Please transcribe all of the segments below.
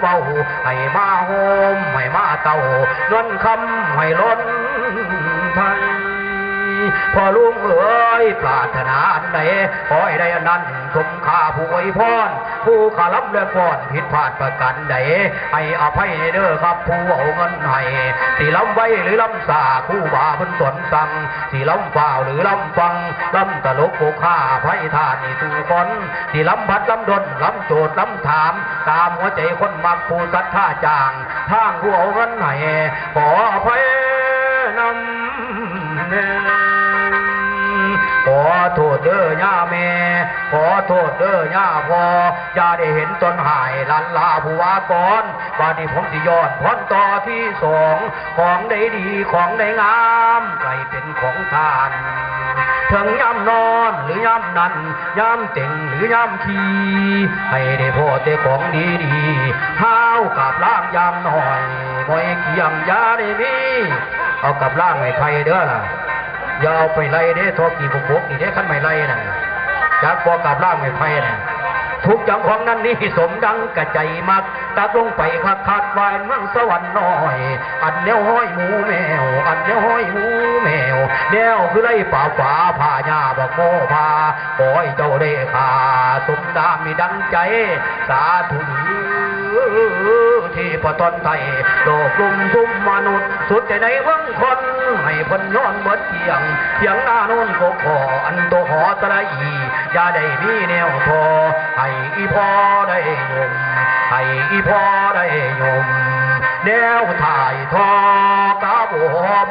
เบาให้มาโฮมให้มาเต่านวลคำให้ล้นไทย พอลุงเอ๋ยปรารถนาอันใดขอให้ได้อันนั้นสมค่าผู้อวยพรผู้ขารับและฟ้อนผิดพลาดประกันใดให้อภัยเด้อครับผู้เอาเงินให้สีล้ำไว้หรือล้ำสาคู่บาเพิ่นสนสั่งสีล้ำฝ่าหรือล้ำฟังล้ำตลกโกค่าไพทานนี่สู่คนสีล้ำพัดล้ำดนล้ำโจทย์ล้ำถาม ตามหัวใจคนมักผู้ศรัทธาจางทางผู้เอาเงินให้ขออภัยนำแน่ ขอโทษเด้อย่าแม่ขอโทษเด้อย่าพ่ออย่าได้เห็นตนหายลันลาผู้วาก่อนบาดนี้ผมสิยอดพรต่อที่สองของได้ดีของได้งามไก่เป็นของทานถึงย่ำนอนหรือย่ำนั่นย่ำเต็งหรือย่ำขี่ให้ได้พ่อแต่ของดีดีห้าวกับล่างย่ำหน่อยบ่อยเกี่ยงยาได้มีเอากับล่างให้ไทยเด้อล่ะ อย่าเอาไปไล่เด้ทอกี่บุกบกนี่เด้ขั้นไม่ไล่นะจากบอกับร่างไม่ไพ่นะทุกอย่างของนั้นนี่สมดังกระใจมักตัดลงไปคักคักวานมืองสวรรค์น้อย อันเนี้ยห้อยหมูแมว อันเนี้ยห้อยหมูแมวแนวคือไล่ป่าฝาผ่าหญ้าบักโมพาขอให้เจ้าได้ขาสมดามีดังใจ สาธุ ที่พอตอนไทยโลกลุ่มทุ่มมนุษย์สุดใจในเมืองคน ให้พิ่นย้อนเบิดเทียงเทียงหน้าโน้นก็ขออันโตหอสระอีอย่าได้มีแนวพอให้อีพอได้ยมให้อีพอได้ยมแนวถ่ายทอกระบอม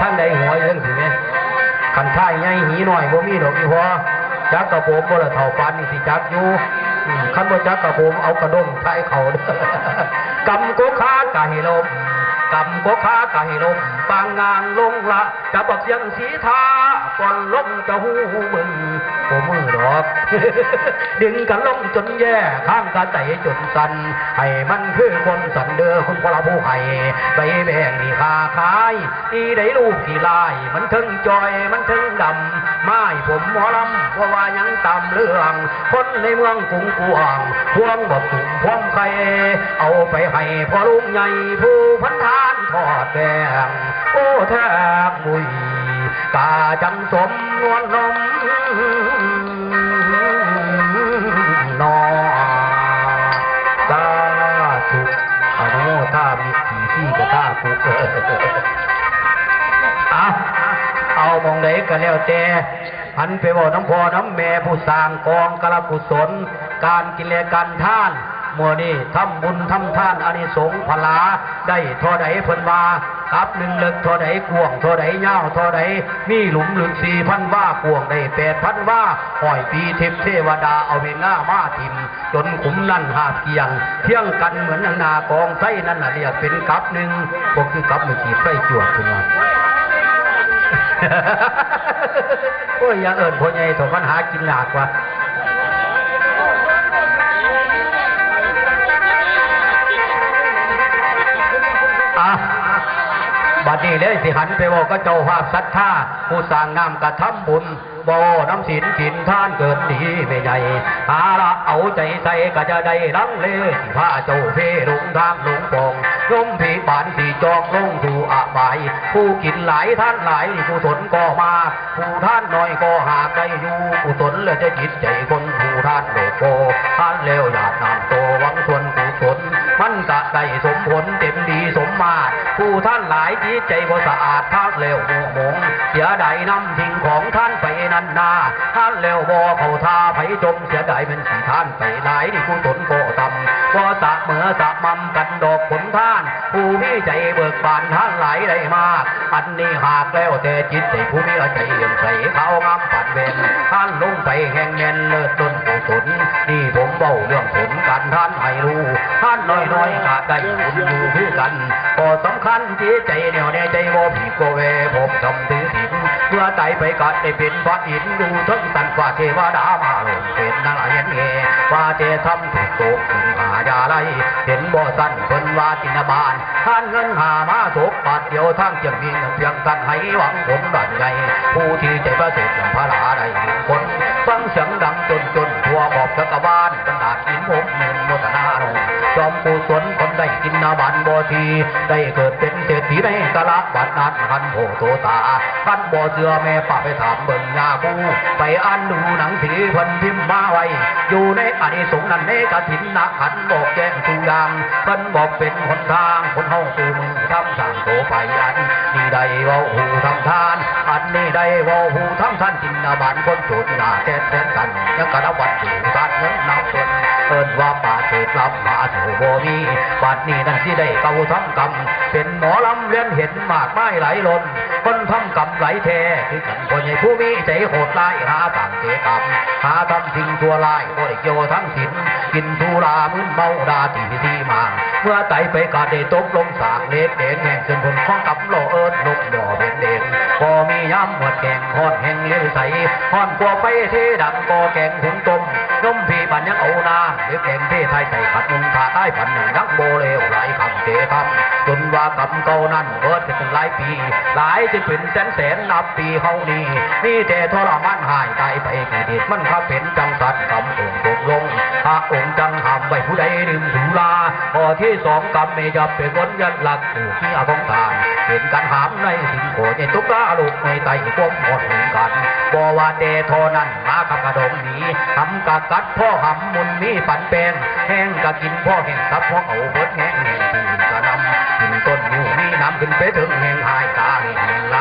ท่านใดหัวอยังสิแม่ขันท่ายใหญ่หีหน่อยบ่มีดอกอีพอ จักกระโปรงบ่ละเท่าปานนี่สิจักอยู่อืมคันบ่จักกระโปรงเอากระด้งท้เขาเด้อกำก็ค้ากะให้ลมกำก็ค้ากะให้ลมปางงานลงละจะบอกเสียงสีทาก่อนลงจะหูมึงโอ้มือดอก ดึงกันลงจนแย่ข้างกันใจจนสันให้มันคือคนสันเด้อคุณพระผู้ให้ใบแบ่งนี่คาขายอีได้ลูกกี่ลาย มันถึงจอยมันถึงดำ ไม้ผมหมอลำว่าว่ายังตามเรื่องคนในเมืองกรุงกวางพวงบอกกลุ่มพวงใครเอาไปให้พ่อลุงใหญ่ผู้พันทานทอดแดงโอ้แทบมุยกาจังสมนวลนมนอกาสุอโนท่ามีขี่ที่กระท่าผูก เอามองไหนก็แล้วแต่หันไปบอกน้ำพอน้ำแม่ผู้สร้างกองกระกุศล การกิเลการท่านมัวนี่ทำบุญทำท่านอานิสงส์พลาได้ท่าใดเพิ่นว่ากับหนึ่งเลิกท่าใดกวงท่าใดเง่าท่าใดมีหลุมหลึกสี่พันว่ากวงได้แปดพันว่าห้อยปีเทพเทวดาเอาเวง่ามาทิม จนขุมนั่นหาเกียง เที่ยงกันเหมือนนานากองไส้นั่นน่ะเรียกเป็นกับหนึ่งก็คือกับมือขีดไส้จวดขึ้นมา โอ้ยอย่าเอิญพ่อใหญ่ถอมันหากินหนักว่ะอะบัดนี้เลยสิหันไปบอกก็เจ้าภาพศรัทธาผู้สร้างน้ำกระทำบุญบ่น้ำศีลกินท่านเกิดดีไม่ใหญ่หาละเอาใจใส่ก็จะได้ลังเลสิพาเจ้าเพลงทางหลวงปอง ยมผีบานสี่จองลงดูอาบายผู้กินหลายท่านหลายผู้สนก็มา ผู้ท่านน้อยก็หากได้อยู่ผู้สนและจะจิตใจคนผู้ท่านโลกโกท่านแล้วอยากนำโตหวังชวนผู้สน มันกะได้สมผลเต็มดีสมมาตรผู้ท่านหลายจิตใจบ่สะอาดท่านเลวโมหมงเสียดายนำทิ้งของท่านไปนันนาท่านเลวบ่เขาทาไผจมเสียดายเป็นสีท่านไปหลายนี่ผู้ตนโกต่ำบ่สะเมือสะมัมกันดอกผลท่าน ผู้มีใจเบิกบานท่านหลายได้มากอันนี้หากแล้วแต่จิตใจผู้มีใจเลื่อมใสเขางามปัดเวนท่านลงไปแห่งแน่นเลิศต้นกุศลนี่ผมเบาเรื่องผลกันท่านให้รู้ท่านน้อยน้อยๆก็ได้บุญอยู่คือกันก็สำคัญที่ใจแนวแน่ใจว่าผีโกเวผมทำถือถิ่นเมื่อตายไปก็ได้เป็นพระอินทร์ดูทั้งสันฟ้าเทวดามาลงเป็นนางเห็นเงว่าเจทำถูกตกถึงหายาไรเห็นบ่สั้นเพิ่นว่าตินบานท่านเงินหามาโศกบาทเดียวทั้งเจียงมีเพียงตันให้หวังผลบัตรใหญ่ผู้ที่ใจประเสริฐอย่างพระลาได้หนึ่งคนฟังเสียงดังจนจนทั่วขอบจักรวาล บรรดากินผมหมื่นโมทนาจอมกุศลคนได้กินนาบันบ่ทีได้เกิดเป็นเศรษฐีในกะละบัดนั้นคันโพโตตาคันบ่เชื่อแม่ป้าไปถามเบิ่งยาคูไปอ่านดูหนังสือเพิ่นพิมพ์มาไว้ อยู่ในอานิสงส์นั้นในกฐินนะขันบอกแจ้งทุกอย่างเพิ่นบอกเป็นหนทางคนเฮาสู่มือทำสร้างโตไปอันนี้ได้เว้าหูทำทาน อันนี้ได้เว้าหูทำท่านกินนาบานคนโจรหน้าแท้แท้กันยังกระวัดสู่ทานเงินนับเพิ่น เอิ้นว่าป่าเถิดรับมาเถือบ่มีบัดนี้นั่นสิได้เก่าทำกรรมเป็นหมอลำเลียนเห็นมากไม้ไหลหล่นคนทำกรรมไหลแท้คือกันคนใหญ่ผู้มีใจโหดร้ายหาต่างเจกรรมหาทำสิ่งชั่วร้ายบ่ได้เกี่ยทั้งสิ้นกินสุรามึนเมาดาตีที่มางเมื่อไตไปกาได้ตกลงสากเล็กเด่นแห่งขึ้นบนข้องกับโลเอิญนกดอเป็นเด่น ก็มียำหมดแกงหอดแห่งเลี้ยวใสฮอนกัวไฟเทดังก็แกงหุงต้มนมพี่บันยังเอานาหรือแกงเทไทยใส่ขัดมุงขาใต้ผันหนึ่งนักโบเลวหลคำเตะทำ ว่ากำเก่านั้นเบิดเป็นหลายปี หลายจะเป็นแสนแสนนับปีเฮานี้มีแต่ทรมานหายตายไปกี่ดิดมันข้าเป็นจังสัตว์กำองค์ตกลงพระองค์จังห้ามไว้ผู้ใดดื่มสุราพอที่สองกำเมจะเป็นวนยันหลักถูกที่อาของทานเป็นการหามในสิ่งโขในทุกลาลูกในไตควมหมดหงกันบ่ว่าเตโทนั้นมากับกระดงหนีทำกะกัดพ่อหำมุนมีปันแปงแห้งกะกินพ่อแห้งซับพ่อเอาเบิดแห้งแห้งทีนกะนำ ขึ้นไปถึงแห้งหายตาแห้งไหล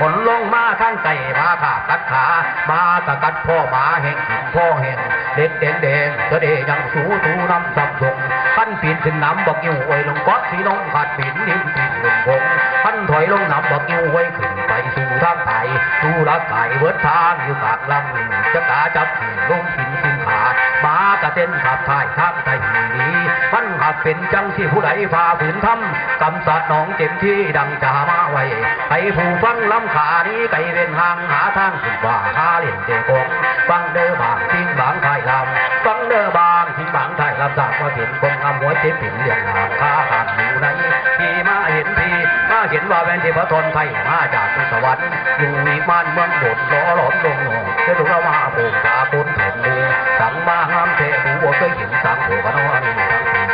ผลลงมาข้างไก่มาขากัดขา มากะกัดพ่อหมาแห้งกินพ่อแห้งเด็กแดงแดงเสด็จยังสูตูน้ำสับสงขั้นปีนขึ้นน้ำบอกยิ้วไว้ลงก๊อกสีน้องขาดปีนนิ่มปีนลงพงพันถอยลงน้ำบอกยิ้วไว้ขึ้นไปสู่ทางไถ่สู่รักไก่เบิดทางอยู่ปากลำจะกาจับขี่ลงกินกินขาดมากระเต้นขับถ่ายทางไถ่ดีมันขับ เป็นจังที่ผู้ใดฝ่าฝืนทำกำสัดน้องเจ็บที่ดังจะมาไว้ให้ผู้ฟังลำขานี้ไก่เป็นหางหาทางขึ้นว่าหาเล่นเด็กงฟังเด้อบางทิ้งบางไทยลำฟังเด้อบางทิ้งบางไทยลำจากมาเห็นคนงามหัวเจ็บผินเลี้ยงหางขาขาดอยู่ในที่มาเห็นทีมาเห็นว่าเป็นเทพทนไทยมาจากสวรรค์อยู่วิมานเมืองบดล้อหลอมลงหงจะถูเรามาโป่งตาคนเห็นดูสั่งมางามเทหูบ่เคยเห็นสั่งโผกันว่านี่ทั้งปีขอ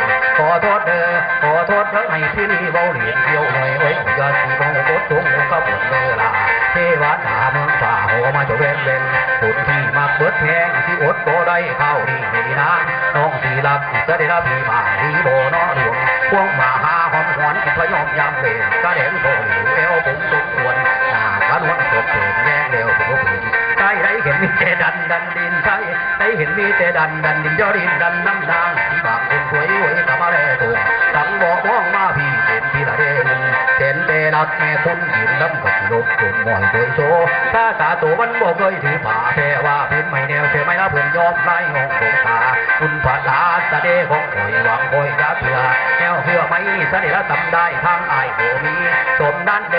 โทษเด้อขอโทษเด้อให้ที่นี่เบาเหรียญเดียวหน่อยโอ้ยยอดสีบองโคตรสูงก็ปวดเวลาเทวดาเมืองฝ่าโหมาจะเว้นเล่นสุดที่มักเบิดแพงที่อดโบได้เข้านี่ไม่ดีนะน้องสีลับเสด็จพี่มาดีโบนอหลวงพวงมาหาหอมหวนพยอมยามเวรกระเด็นโผล่เอวผมตกควรหน้ากันวันตกเกิดแย่เร็วผมก็ผิดใต้ได้เห็นมีแต่ดันดันดินใต้ได้เห็นมีแต่ดันดันดินยอดินดันน้ำนางที่บางคน สังบอ รักแม่คุณยืนลำกับลบจนหม่อยเคยโซถ้าตาตัวมันบอกเคยถือผ้าแค่ว่าพื้นไม่แนวเสียไม่ละเพื่อนยอมไล่งงสงขาคุณผาลาสเดของคอยหวังคอยจะเถื่อแนวเพื่อไม่สเดละทำได้ทางไอายโหมีสมนั้นเด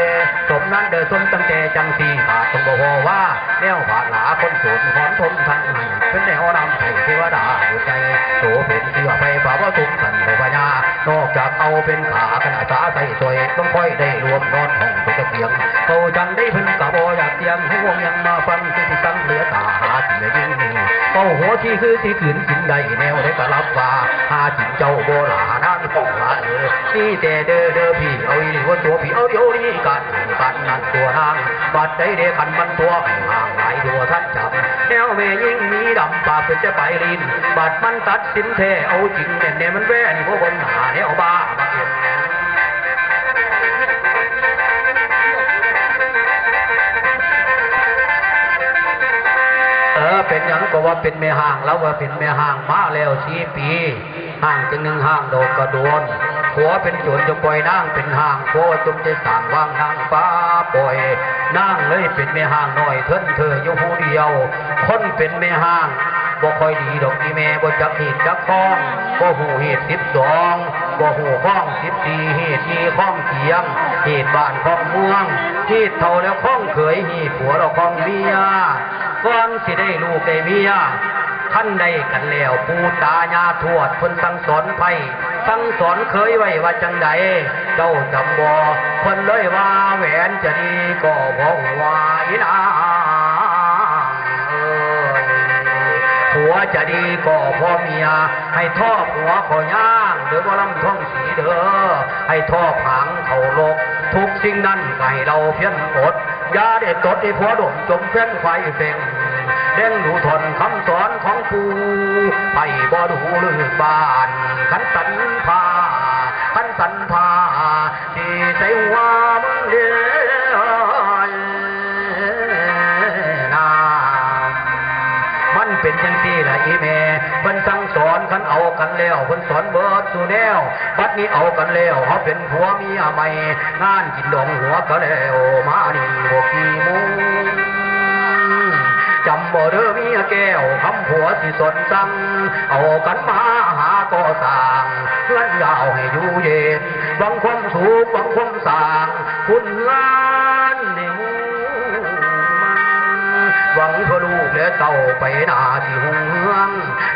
สมนั้นเดสมตั้งแต่จังสีขาดตรงบอกว่าแนวผาลาคนโสดหอนทนทันให้เป็นแนวนำไทยเทวดาหัวใจโตเป็นเสื้อไปฝ่าว่าสุขสันโพญานอกจากเอาเป็นขากันอาสาใส่สวยต้องค่อยได้รวมนอนห้องตัวเตียงเขาจังได้พึ่งกะบอยากเตียงห่วงยังมาฟังคือที่สังเหลือตาหาสิ่งยิ่งนี่เขาหัวที่คือที่ขืนกินได้แนวได้กะรับว่าหาจิตเจ้าโบราณนั่นของหลาเออนี่แต่เด้อเด้อพี่เอาอีว่าตัวพี่เอาเดี๋ยวนี้กันกันนั่นตัวนางบัดได้เด้ขันมันตัวห่างหลายตัวท่านจำแนวเมยิ่งมีดำปากเป็นจะไปลินบัดมันตัดสินแท้เอาจริงเนี่ยเน่มันแว่นพวกบนหาเนี่ยเอาบ้า เก็บเออเป็นอย่างก็ว่าเป็นแม่ห้างแล้วว่าเป็นแม่ห้างมาแล้วสี่ปีห้างจึงหนึ่งห้างโดดกระโดนผัวเป็นโจรจะปล่อยนางเป็นห้างโคจงจะสั่งวางนางฟ้าปล่อยนางเลยเป็นแม่ห้างหน้อยเทินเธออยู่ผู้เดียว คนเป็นแม่ห้างบ่ค่อยดีดอกอีแม่บ่จักเหตุจักข้องบ่หูเหตุสิบสองบ่หูข้องสิบสี่เหตุมีข้องเกียงเหตุบ้านข้องเมืองเหตุเท่าแล้วข้องเขยหตุผัวเราข้องเมีย ก่อนสิได้ลูกได้เมียท่านได้กันแล้วปูตายาทวดเพิ่นสั่งสอนไผสั่งสอนเคยไว้ว่าจังใดเจ้าจำบ่เพิ่นเลยว่าแหวนจะดีก็บ่ว่าอีนาผัวจะดีก็พ่อเมีย ให้ท่อผัวขอย่างเด้อบ่าลำท่องสีเด้อให้ท่อผังเขาลก ทุกสิ่งนั้นก็ให้เราเพี้ยนอดยาได้ตดให้ผัวดมจมเพี้ยนไฟเฟง เด้งดูทนคำสอนของปู่ไปบ่ดูลือบ้านขันสันพาขันสันพาที่ใส่หัวมึงเดียนามันเป็นจังซี่ละอีแม่เพิ่นสั่งสอนคันเอากันแล้วเพิ่นสอนเบิดสู่แนวบัดนี้เอากันแล้วเฮาเป็นผัวเมียใหม่งานกินดองหัวก็แล้วมานี่บ่กี่โมง จำบ่เด้อเมียแก้วคำผัวสิสนสั่งเอากันมาหาก็สร้างเพื่อนยาวให้อยู่เย็นหวังความสุขหวังความสร้างคุณงานนี่หูมันหวังเพื่อลูกและเต่าไปนาที่หงเฮือง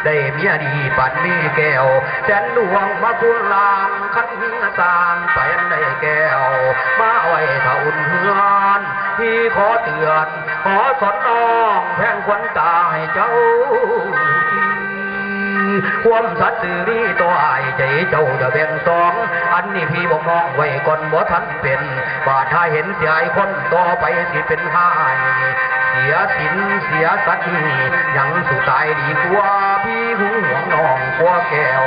ได้เมียดีปันมีแก้วแสนดวงมาคุณลางคันสางไปอันได้แก้วมาไว้ถ้าอุ่นเฮือน พี่ขอเตือน ขอสอนน้องแพงควันตาให้เจ้าทีความสัตย์สื่อนี้ตัวอายใจเจ้าจะแบ่งสอง อันนี้พี่บอกน้องไว้ก่อนบ่ทันเป็นว่าถ้าเห็นเสียไอ้คนต่อไปสิเป็นหายเสียสินเสียสัตว์ยังสุดตายดีกว่าพี่หึงหวงน้องกลัวแก้ว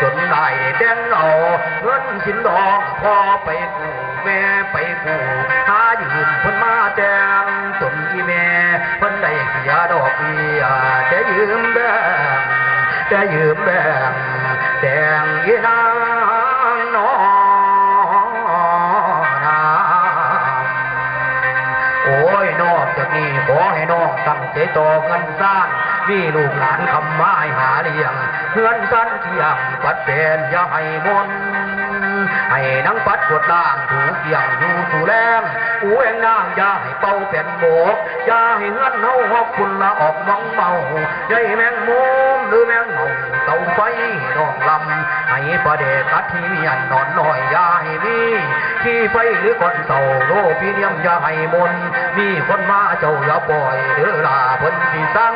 จนได้แดงเอาเงินสินดอกพอไปกู แม่ไปกูหายืมเพิ่นมาแจงจนอีแม่เพิ่นได้เสียดอกเบี้ยแต่ยืมแบงแต่ยืมแบงแดงอีนางน้องนาโอ้ยนอกจากนี้ขอให้น้องตั้งใจต่อเงินสร้างมีลูกหลานคำไม้หาเลี้ยงเพื่อนสั้นเที่ยงปัดเป็นอย่าให้มน ให้นังปัดกดล่างถูกเกี่ยงอยู่สู่แรงอูเองนางอย่าให้เป่าเป็นโบกอย่าให้เงินเฮาหอกคุณละออกมองเมา่ให้แมงมุมหรือแมงเมาเต่าไฟน้องลำให้ประเดชกัดที่เมียนนอนน้อยอย่าให้มีขี้ไฟหรือก้อนเต่าโลพีเนียมอย่าให้มนมีคนมาเจ้าอย่าปล่อยเดือลาเพิ่นสิสั่ง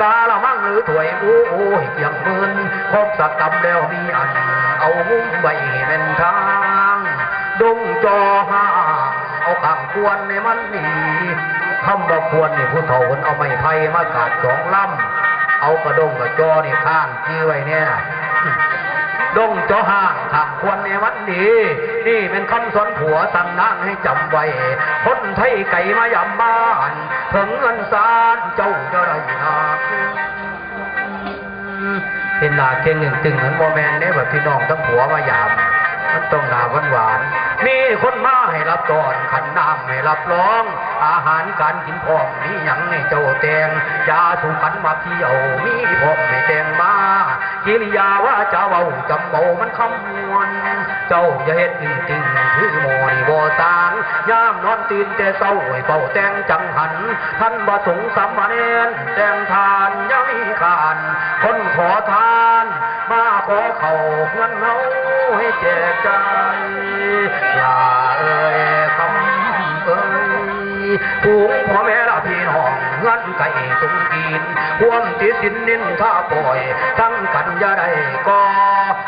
กาละมังหรือถวยอู้โอ้เกี่ยงมืนครบสักกรรมแล้วมีอัน เอามุ้งไว้เป็นทางดงจอห่างเอาขางควรในมันนี่คำว่าควรนี่ผู้เฒ่าคนเอาไม้ไผ่มากาดสองลำเอากระดงกระจอนี่ข้างจี้ไว้เนี่ยดงจอห่างทางควรในวันนี้ นี่เป็นคำสอนผัวสั่งนางให้จำไว้คนไทยไก่มายำบ้านถึงเงินสารเจ้าจะได้นา เป็นหนาเก่งหนึ่งตึงเหมือนโมแมนเนี่ยแบบพี่น้องทั้งผัวมายามันต้องหนาหวานหวานมีคนมาให้รับตอนขันน้ำให้รับรอง อาหารการกินพร้อมมีหยังให้เจ้าแตงยาถูกขันมาเที่ยวมีพร้อมให้แตงมากิริยาว่าจะเบาจำเบามันคำมวน เจ้าอย่าเฮ็ดตึงตึงคือมนี่บ่ตางยามนอนตื่นแต่เศร้าให้เฝ้าแต่งจังหัน ท่านบ่สงสามเณรแต่งทานยังมีขานคนขอทาน มาขอเข้าเงินเฮาให้แจกใจายอย่าเอ่ยคำเอ่ยผูงพ่อแม่ละพี่น้อง งินไก่ตุงกินห่วมติสินนินท่าปล่อย ทั้งกันย่าได้ก็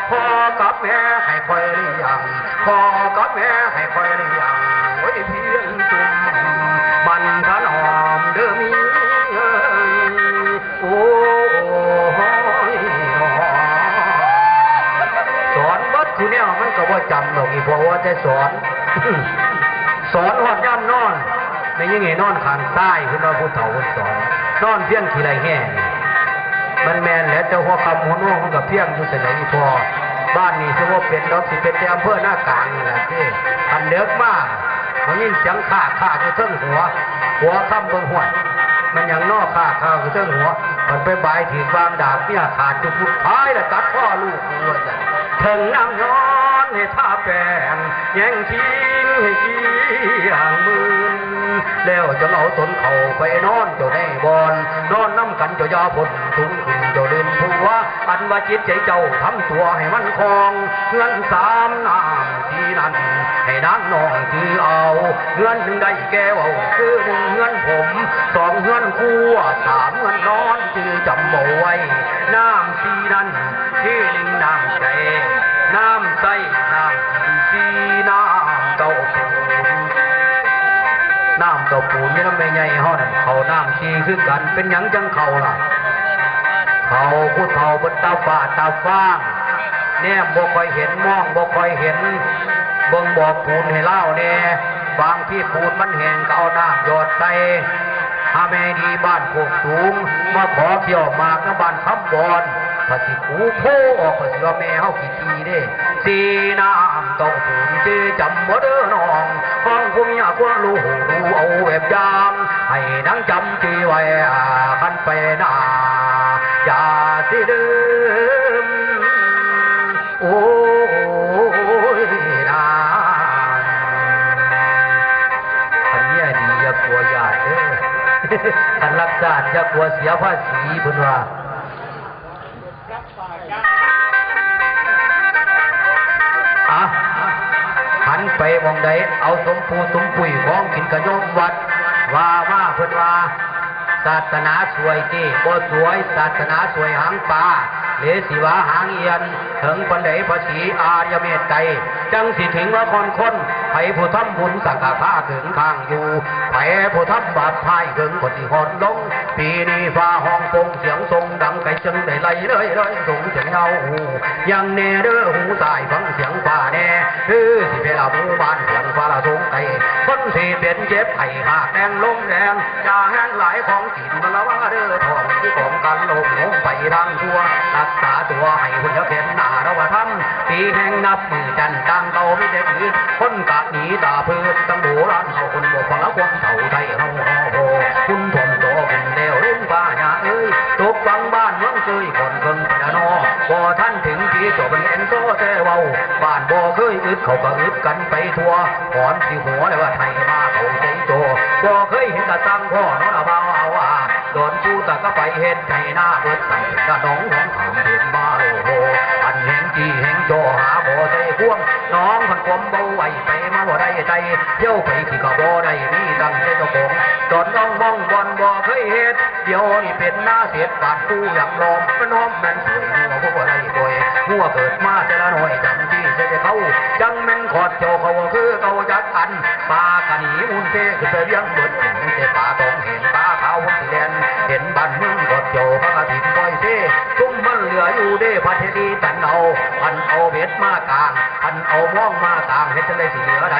พ่อกับแม่ให้คอยเลี้ยงพ่อกับแม่ให้คอยเลี้ยงไว้เพียงจุ่มมันถนหอมเด้อมีเอ้ยโอ้ยสอนบัดคือเนี่ยมันก็ว่าจำดอกอีพอว่าจะสอน สอนหอดย่ำนอน ไม่ยังไงนอนขางใต้คุณว่าผู้เฒ่าคนสอนนอนเพี้ยนขี้ไรแห่มันแมนแหล้วเจ้าหัวคำหัวน่วงมันกับเพี้ยงอยู่แต่ไหนอพอบ้านนี้ถือว่าเป็นดอกสิเป็นแต่อำเภอหน้ากลางนี่แหละที่อันเด็กมากมันยินเสียงข่าข่าอยู่เทิงหัว หัวคำเบิ่งหัวมันยังนอกข่าข่าอยู่เทิงหัว มันไปบายถือบางดาบเนี่ยขาดจุดพุดท้ายแล้วตัดพ่อลูกหัวจ้ะถึงนั่งนอนให้ท่าแปลงแย่งทิ้งให้ขี้ห่างมืน แล้วจะเอาตนเขาไปนอนจ้าในบอน นอนน้ำกันจ้ายาพนถุงขึ้นจ้าเล่นผัวอันว่าจิตใจเจ้าทำตัวให้มันคลองเงินสามน้ำที่นั่นให้นางน้องถือเอาเงินหนึ่งได้แก้วคือหนึ่งเงินผมสองเงินคู่สามเงินนอนจือจำบ่ไว้น้ำสีนั้นที่ลิงน้ำ เต้าปูนนี่น้ำไม่ใหญ่ห้อนเขาน้ำชีคือกัน เป็นหยังจังเขาล่ะ เขาผู้เฒ่าบนตาฟ้าตาฟ้างเนี่ยบ่คอยเห็นมองบ่คอยเห็นเบิ่งบอกปูนให้เล่าแน่บางที่ปูนมันแห้งก็เอาน้ำหยดใส่ถ้าแม่ดีบ้านโคกสูงมาขอเขี่ยวมากน้ำบ้านคำบอน ภาษีกูโพออกภาษีว่าแม่เฮากี่ทีเด้สีน้ำต้าปูนจื้อจำบ่เด้อน้องฟังผู้มีอาควรู้รู้เอาแบบยางให้นังจำจีไว้คันไปหน้าอย่าสิลืมโอ้ยนะอันเนี้ยดีอย่ากลัวญาติเด้อคันรักษาอย่ากลัวเสียภาษีเพิ่นว่า มองใดเอาสมภูสมปุ๋ยของกินกระยมวัดว่ามาเพิ่นว่าศาสนาสวยที่บ่สวยศาสนาสวยหางปลาหรือสิวาหางเอียนถึงปันไดภาษีอารยเมตไตจังสิถึงว่าคนคนไผผู้ทำบุญสังฆทาถึงข้างอยู่ไผผู้ทำบาปพายถึงคนที่หอนลง ปีนี้ฟ้าห้องปงเสียงทรงดังไกลจึงได้ไล่เลยเลยสงเสียงเงายังแน่เด้อหูตายฟังเสียง แน่คือสิเป็นละหมู่บ้านเสียงฟ้าละทงไกลคนที่เป็นเจ็บไข้หากแดงลงแดงจะแห้งหลายของกินมันละว่าเด้อทองที่ของกันลงลงไปทางทัวรักษาตัวให้คุณจะเป็นหน้าเราว่าทำปีแห่งนับมือจันตังเตาไม่ได้ถือคนกะหนีตาพืชตั้งโบราณเขาคนบอกฟังแล้วความเท่าไทยเฮาฮอโหคุณผมโตเป็นเดวรุ่งป้าหยาเอ้ยตกฟังบ้านเมืองเคย บ่เคยอึดเขาก็อึดกันไปทั่วหอนสิหัวเลยว่าไทยมาเขาใจโตบ่เคยเห็นกะตั้งพ่อนองอาบ่าวเอาว่าโดนกูตะก็ไปเห็นใจหน้าเบิดสั่งกะน้องของขามเห็นมาโอ้โหอันแหงจีแหงโจหาบ่ใจพ่วงน้องพันความเบาไหวไปมาบ่ได้ใจเที่ยวไปที่ก็บ่ได้มีดังใจเจ้าของจนน้องมองบอลบ่เคยเฮ็ดเดี๋ยวนี่เป็นหน้าเสียดบาดกูอย่างลมมันน้อมแม่นสวยหัวพวกบ่ได้ตัว หัวเกิดมาแต่ละหน่อยจังที่เสียเขาจังแม่นขอดเจ้าเขาคือเขาจักอันปลากะหนีมุนเตคือเลี้ยงเบิดถึงแต่ป่าตองเห็นตาขาวสีแดงเห็นบ้านเมืองกอดเจ้าพระกฐินปล่อยเซ่ซุ้มมันเหลืออยู่เด้พัทดีตันเอาพันเอาเบ็ดมากลางพันเอาม่องมากลางเฮ็ดจังได้สิเหลือใด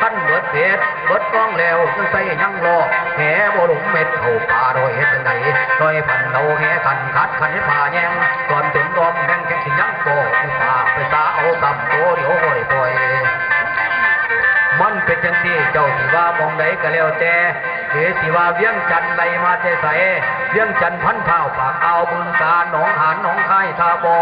พันเบิดเบ็ดเบิดกล้องแล้วจังใส่ยังรอแหบ่หลงเม็ดเข้าป่าโดยเฮ็ดจังไดโดยพันเอาแหกันคัดคันให้ป่าแยงตอนถึงร อมแม่งแข่งสิยังโตผู้ป่าไปสาเอาตำโตเดี๋ยวโอยป่อยมันเป็นจังที่เจ้าสิว่ามองใดก็แล้วแต่หรือสิว่าเวียงจันไรมาเจใสเวียงจันพันเท่าปากเอาบึงการหนองหานหนองคายทาบอ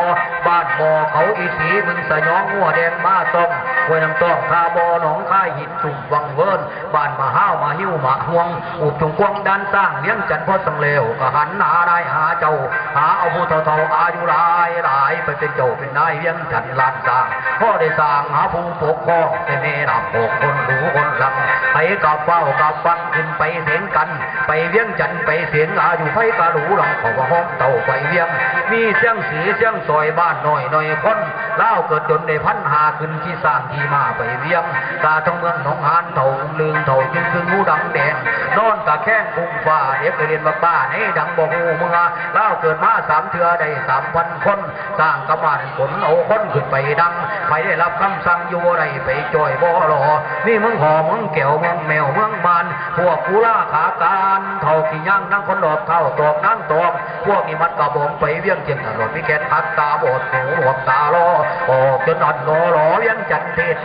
บ้านบ่อเขาอีสีบึงสยองงัวแดงมาต้มห้วยน้ำต้องทาบอหนองคายหินสุ่มวังเวินบ้านมาห้าวมาหิ้วมาห่วง อุบจงกวงดันสร้างเวียงจันทน์พอสังเลวก็หันหาได้หาเจ้า หาเอาผู้เฒ่าๆอายุหลายหลายไปเป็นเจ้าเป็นนายเวียงจันลานสร้างพ่อได้สร้างหาผู้ปกครองเป็นเนรำปกคนรู้คนหลังไปกับเฝ้ากับฟังขึ้นไปเสียงกัน ไปเวียงจันไปเสียงอาอยู่ไฟกะหรูหลังขาว่าห้องเต่าไปเวียง มีเสียงสีเสียงซอยบ้านหน่อยหน่อยคน เล่าเกิดจนในพันหาขึ้นที่สร้างที่มาไปเวียงกาทั้งเมืองหนองหานเต่าลืงเต่าจึงคืองูดังแดงนอนตะแข้งคุ้งฟ้าเด็กเรียนมาบ้านให้ดังบ่หูเมืองเล่าเกิดมาสามเทือได้สามพันคนสร้างกำมันผลเอาคนขึ้นไปดังไปได้รับคำสั่งอยู่ไรไปจอยบ่รอนี่มึงหอเมึงแก้วเมึงแมวเมึงบานพวกกูล่าขาการเท่ากี่ย่างนั่งคนดอกเท่าตอกนั่งตอกพวกนี้มัดกระบอกไปเวียงเจียงตลอดพิแกนพักตาบอดหูหวตาล้อออกจนอัดล้อล้อยังจันเทเท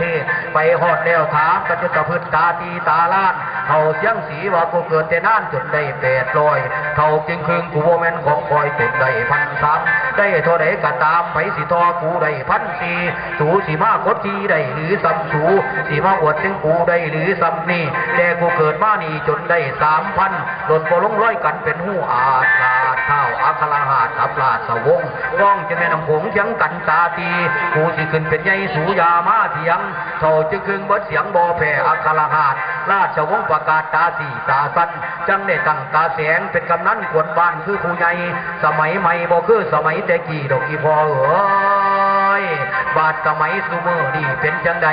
ไปหอดแล้วถามกันจนตะพื้นตาตีตาล้านเท่าเสียงสีว่ากูเกิดแต่นานจนได้แปดร้อยเท่าจริงคืนกูโมเมนของคอยจนได้พันสามได้เท่าใดก็ตามไผสิทอกูได้พันสีสูสีมากดทีได้หรือซ้ำสูสีมาอวดถึงกูได้หรือซ้ำนี่แต่กูเกิดมานี่จนได้สามพันหล่นโปลงร้อยกันเป็นหูอาดลาเท้าอัคราหาดอับลาสวงก้องจะแม่นำผงเสียงกันตาตีกูสิขึ้นเป็นใหญ่สูยามาเถียงเท่าจะคึงบดเสียงบอแผ่อัคราหาด ราชวงศ์ประกาศตาสีตาสันจังได้ตั้งตาแสงเป็นกำนันขวนบ้านคือผู้ใหญ่สมัยใหม่บ่คือสมัยแต่กี่ดอกกี่พอเออ ยบาดสมัยสุเมอนี่เป็นจังได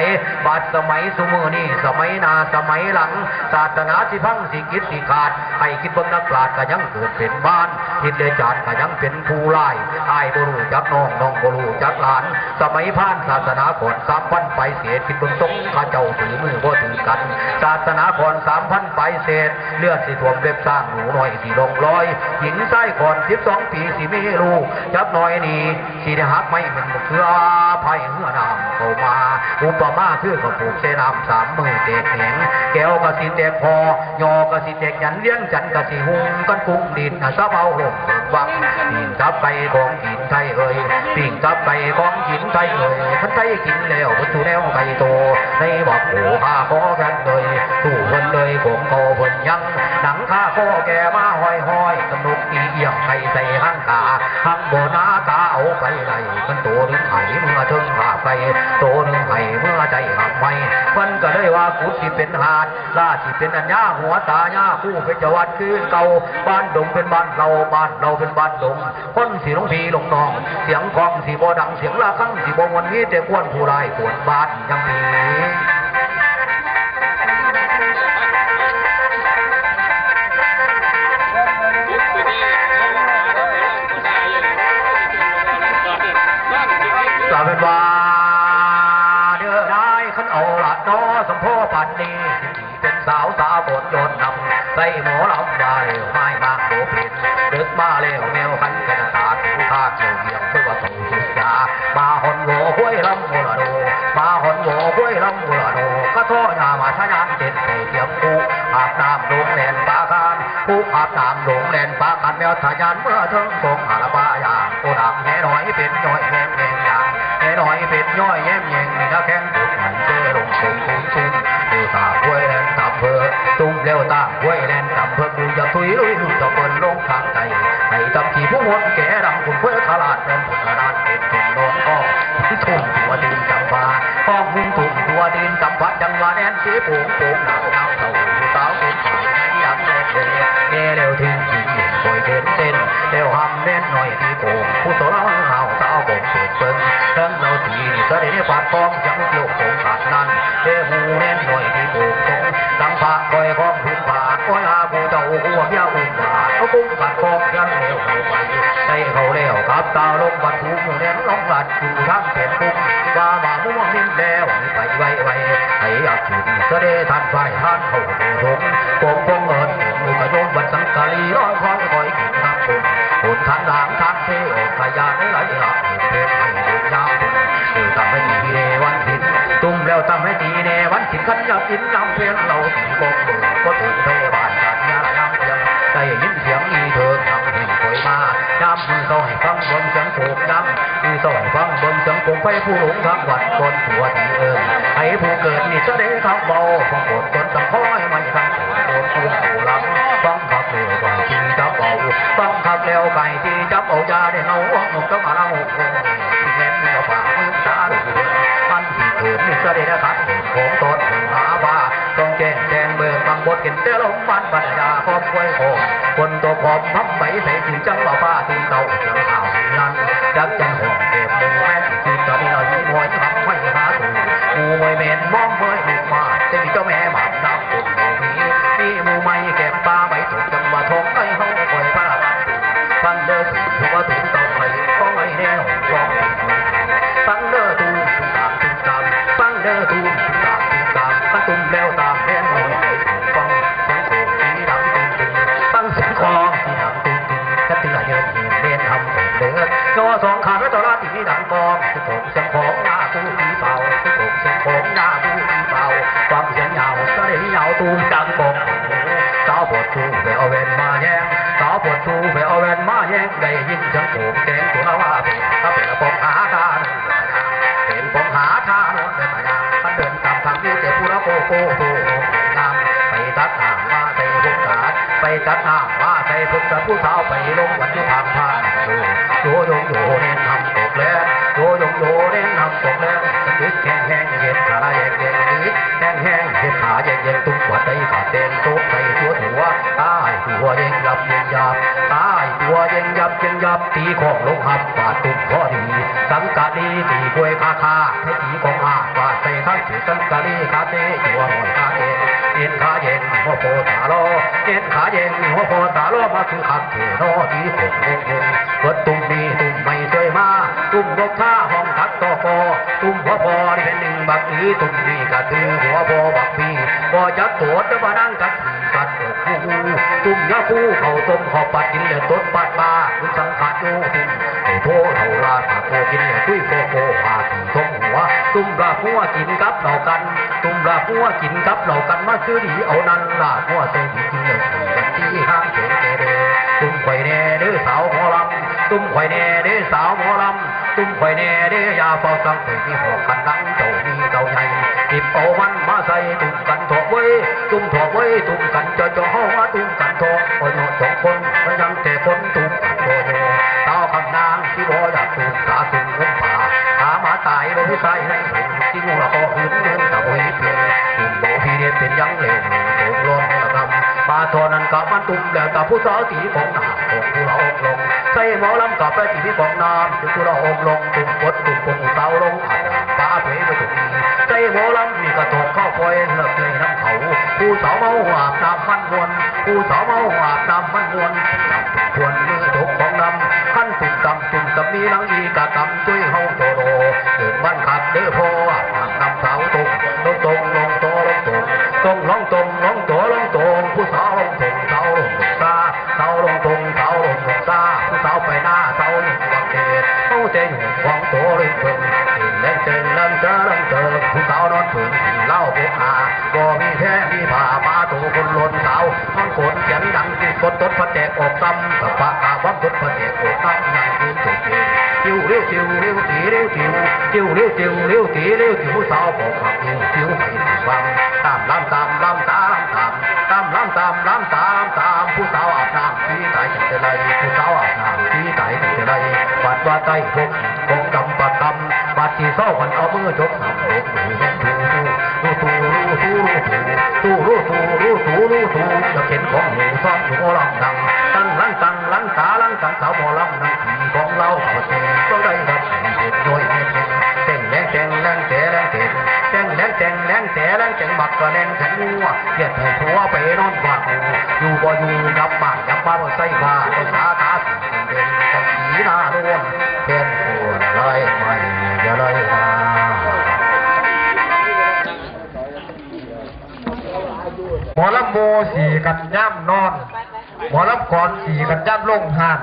บาดสมัยสุเมอนี่สมัยนาสมัยหลัง ศาสนาสิพังสิกิจสิขาดให้คิดบิ่งนักปราชญ์ก็ยังเกิดเป็นบ้านทิดเลจานก็ยังเป็นผู้ไล่อายบ่รู้จักน้องน้องบรูจักหลาน สมัยผ่านศาสนาก่อนสามพันไปเศษคิดบิ่งตรงข้าเจ้าถือมือบ่ถือกัน ศาสนาก่อนสามพันไปเศษเลือดสิท่วมเว็บสร้างหนูหน่อยสิลงร้อย หญิงไส้ก่อนสิบสองปีสิมีลูกจับน้อยนี่สิได้หักไม่มันเคือภัยเหือนำเข้ามา อุปมาคือกับปลูกเสนามสามมือเด็กแหงแก้วกะสิแตกพอยอกะสิแตกยันเลี้ยงจันกะสิหุงกันกุ้งดินน่ะเบาลงวังปิ่งทับไปของกินไทยเอ่ยปิ่งทับไปของกินไทยเอ่ยท่านไทยกินแล้ววัตถุแนวไก่โตในบอกโอ้ข้าขอกันเลยตู้เพิ่นเลยของโตเพิ่นยังหนังข้าขอแกมาห้อยห้อยสนุกอีเอี่ยมไข่ใส่ห้างตาหักโบนาตาเอาไปไหลมัน โตหนึ่งไห้เมื่อถึงหาไปโตหนึ่งไห้เมื่อใจหักไม่มันก็เลยว่ากูสิเป็นหาดล่าสิเป็นอัญญาหัวตาญาคู่เป็นจวัดคือเก่าบ้านดงเป็นบ้านเราบ้านเราเป็นบ้านดงคนสีลงพีลงนอง เสียงกองสีบ่ดังเสียงลาคังสีโบวันนี้แต่ควรผู้ร้ายปวดบ้านยังมี ไม่มากเดึกมาเร็วแมวขันกันตาถูข้าเกี่ยวเหี่ยวเพื่อว่าส่งสุดยามาหอนโวห้วยลำโมละโดมาหอนโวห้วยลำโมละโดก็โทษยามาชะยานเจ็ดเสียงกูอาบน้ำลงแลนปาคานผู้อาบน้ำลงแลนปาคานแมวทะยานเมื่อถึงทรงหาละบายางโอดังแห่น่อยเป็นย่อยแห่แห่ยางแน่น่อยเป็นย่อยแย้มแยงนี่นะแข้งตุกมันเจอลงสูงสูงสูงดูตาห้วยแลนตับเพอตุ้มเร็วตาห้วยแลนตับเพอกู จะทุยลุยจะเปิดลงทางใจให้ตับขี่ผู้หดแก่ดำคุณเพื่อขลาดเป็นผุดนานเป็นถุงโดนก็ทุ่มตัวดินจำปาห้องมุ่งทุ่มตัวดินจำปาจังหวะแอนสีปูงปูงหนักเงาเท่าสาวเป็นฝ่ายยังเล็กเล็กแก่เร็วถึงจริงคอยเดินเต้นเร็วหำเล่นหน่อยดีโป่งผู้สาวเฮาสาวโป่งเปิดเปิ้งทั้งเราทีนี่เสด็จปาดฟองยังเกี่ยวสงขาดนั้นเด้หูเน่นหน่อยที่โป่งตรง ดังพระคอยคองพื้นผาคอยอาบูเจ้าอ้วกยอุ้มบาทเอาปุ้งกัดฟองยังเร็วเข้าไปได้เขาเร็วกับตาลงบัดถูกเน่นลงหลัดอยู่ทั้งเป็นปุ้งว่ามาม่วงนิ่มแล้วไปไวไวให้อักขุนเสด็จท่านฝ่ายท่านเขาโถงโป่งโป่งเอิญมุกระโยมบัดสังกะลีร้อยคอยคอยกินน้ำปุ้งหุ่นทันหลังทันเทออกขยานไหลหลับเพลงให้ดูยาวปุ้งคือทำให้ดีในวันถินตุ้มแล้วทำให้ดีใน วันถินขันยอดอินนำเพียงเราสีบกมือก็ถูกเทบานกันยาละยำเพียงได้ยินเสียงอีเถิงทำเห็นคอยมายามมือส่อยฟังบนเสียงโขกน้ำมือส่อยฟังบนเสียงโขกไปผู้หลงทางวัดคนตัวดีเอิญให้ผู้เกิดนี่เสด็จทับเบาฟังโกรธคนตั้งคอยไม่ทั้งโกรธโกรธตัวผู้ลำฟังขับเร็วไปที่จับเบาฟังขับเร็วไปที่จับเอายาได้เฮาหนุกก็มาละหกที่เห็นเงาฝ่ามือตาดู มันที่เกิดมิสเดชขัดของตนหาว่าต้องแจ้งแจ้งเบิกบางบทกินเตลมบ้านปัญญาครอบครัวโคคนตัวพร้อมพับใบใส่ถึงจังหวะฟ้าถึงเต่าเสียงข่าวนั้นดักจังห่วงเก็บมือแม่ที่ตอนนี้เรายิ้มหวยทำให้หาถูกมูไมวยเม็นมอมเมยลูกมาจะมีเจ้าแม่หมาน้ำปุ่นมีมีมูไม่เก็บตาไม่ถูกจังหวะทองไอ้ห้องคอยพระฟังเด้อถูกหัวถูกเต่าไปก็ไม่แน่ร้องผิดมือฟังเด้อ เด้อถูกตามถูกตามฟังตุ้มแล้วตามแม่นหน่อยฟังเสียงโขกสีดังตุ้มตุ้มฟังเสียงคองสีดังตุ้มตุ้มกระเตือเดินหินเล่นทำผมเดือยอสองขาและตลาตีดังกองสุโขงเสียงของหน้าตู้ผีเป่าสุโขงเสียงของหน้าตู้ผีเป่าฟังเสียงยาวเสด็จยาวตูมดังกองสาวปวดชูไปเอาเวนมาแย่งสาวปวดตูไปเอาแวนมาแย่งได้ยินเสียงโขกแกงตัวละว่าเป็นถ้าเป็นละปอง โกโกโกงามไปตัดหางว่าใส่พุกษาไปตัดหางว่าใส่พุกษาผู้สาวไปลงวันที่ทางทางโยโยโยเน้นทำตกแล้วโยโยโยเน้นทำตกแล้วดึกแห้งแห้งเย็นขาแยงเย็นนี้แห้งแห้งเย็นขาแยงเย็นตุ้มหัวใจขาเต้นตุกใส่ตัวหัวตายตัวเย็นยับเย็นยับตายตัวเย็นยับเย็นยับตีของลงหับบาดตุ่มพอดีสังกะดีตีกวยคาคาให้ตีของอา บาดใส่ทั้งถือสังกะดีคาเตตัวหอนคาเตเอ็นขาเย็นหัวโพตาโลเอ็นขาเย็นหัวโพตาโลมาคือขัดเทโนตีหกงงงเกิดตุ่มมีตุ่มไม่สวยมาตุ่มบกท่าห้องทักตอคอตุ่มหัวพอนี่เป็นหนึ่งบักอีตุ่มนี่กระตือหัวพอบักพีบ่จัดตัวจะมานั่งกัดขี่กัดอกคู่ตุ่มยาคู่เขาต้มขอบปัดกินเหลือต้นปัดบาคุณสังขาดอยู่ตุ่มโอ้โหเท่าลาปากโกกินเหลือ ตุ่มลาหัวกินกับเหล่ากัน ตุ่มลาหัวกินกับเหล่ากันมาซื้อดีเอานั่นลาหัวใส่ดีกินเหลือกันที่ห้างเฉิงเกเรตุ่มไข่แน่เด้อสาวหมอลำตุ่มไข่แน่เด้อสาวหมอลำตุ้มไข่แน่เด้อยาเฝ้าสังเกตีหอกกันนังเจ้านี่เจ้าใหญ่ติบเอามันมาใส่ตุ้มกันถอกไว้ตุ้มถอกไว้ตุ้มกันจะจะเฮามาตุ้มกันถอกโอ้ยโนสองคนมันยังแต่คนตุ้ม มาตายบ่พิสัยให้เห็นจริงว่าก็หืนเงินตะโอยเพียงตุ้มโบพี่เด็เป็นยังเล่นโงล้นละกำปลาทอนั้นกับมันตุ้มแล้วแต่ผู้สาวตีของหนาของผู้เราอกลงใส่หมอลำกับไปที่ของน้ำถึงผู้เราอกลงตุ่มปดตุ่มปงเสาลงอัดป้าเผยไปถูกทีใส่หมอลำนี่กระตกเข้าคอยเลิกเลยน้ำเขาผู้สาวเมาหวาน้ำมันวนผู้สาวเมาหวาน้ำมันวนจับควร ลำขั้นตุ่มกำตุ่มกำนี้นังอีกะกำตุ้ยเฮาโตโรเกิดบ้านขัดเด้อพ่อ ผู้สาวนอนถึงเล่าไปุ๊อาบ่มีแท้มีผ่ามาตัวคนล้นสาวมันโกนเสียงดังที่กดต้นพระแจกออกซ้ำกับปากอาวับต้นพระแจกออกซ้ำนั่งยืนจุดเองจิ้วเลี้ยวจิ้วเลี้ยวตีเลี้ยวจิ้วจิ้วเลี้ยวจิ้วเลี้ยวตีเลี้ยวจิ้วสาวบอกขับจิ้วจิ้วให้ฟังตามลำตามลำตามตามตามลำตามลำตามตามผู้สาวอาบน้ำที่ตายจังจะไรผู้สาวอาบน้ำที่ตายจังจะไรบัดว่าใต้พกพกกำบัดกำบัดที่เศร้าคนเอามือจกสามเด็กหนูรู้ตู รู้รู้ตูรู้ตูรู้ตูจะเข็นของหนูซ้อมหนูลำดังตั้งลังตั้งลังตาลังตังสาวหมอลำนังขี่ของเราเขาเจก็ได้รับเห็นโดยไม่เป็นเต้นแรงแจงแรงแจแรงเต้นแจงแรงแจงแรงแจแรงแจงบักก็แรงแข็งงัวเหยียดให้ผัวไปนอนว่าอยู่บ่อยู่ยับบ้านยับบ้านใส่ผ้าต้องสาตาสีเด่นต้องสีหน้าล้วนเป็น สีกันย่ำนอนหมอรับก่อนสีกันย่ำลงหาน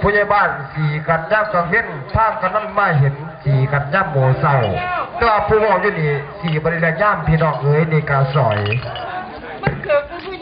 ผู้ใหญ่บ้านสีกันย่ำกังเว้นทางกันนั้นมาเห็นสีกันย่ำโมเศร้าแต่ว่าผู้บอกอยู่นี่สีบริเลย่ำพี่น้องเอ๋ยในการสอยมันเกิดผู้หญิง